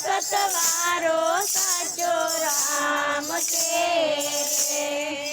સતવારો સાચો રામ છે.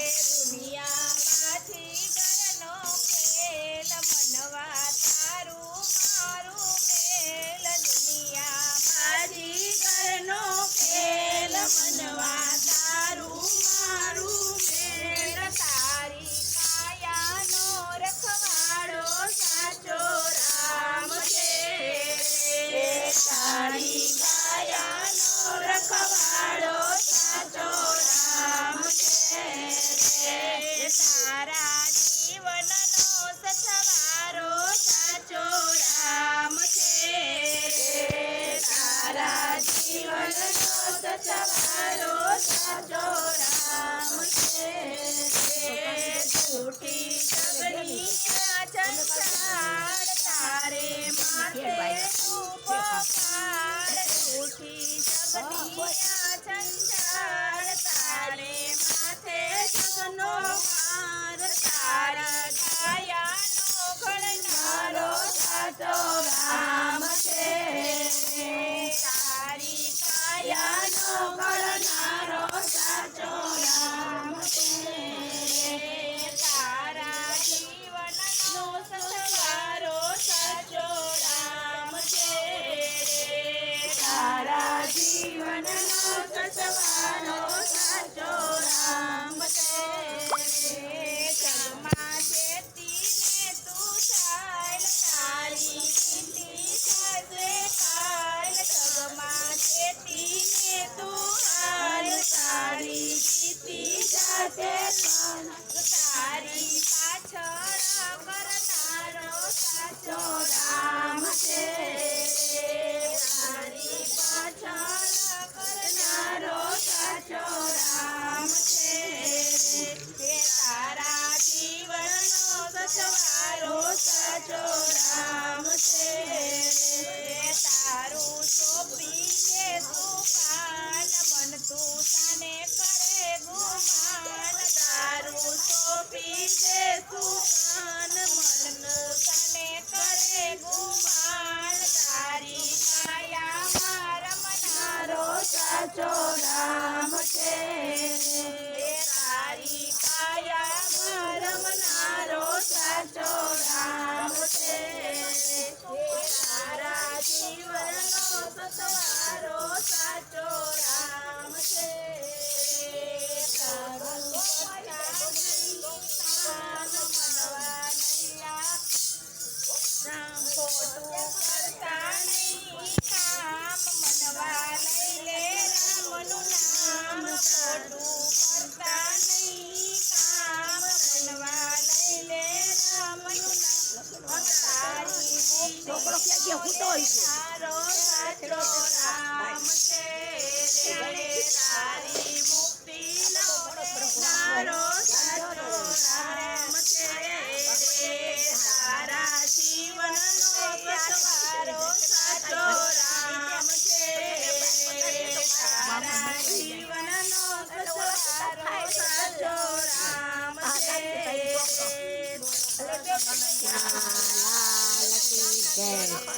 চাই તારો સાચો નામ છે તારું સોંપીને તુફાન. મન તું તને કરે ગુમાન. તારું સોંપીને તુફાન. મન તું તને કરે ગુમાન. તારી માયામાં રમનારો સાચો નામ છે. તારો સાચો રામ છે. રામ ખોટું કરતા નહીં કામ મનવા લઈ લે રામનું નામ ખોટું કરતા નહીં કામ મનવા લઈ લે રામનું નામ તારી છોકરો ક્યાં ગયો? હું તો 对。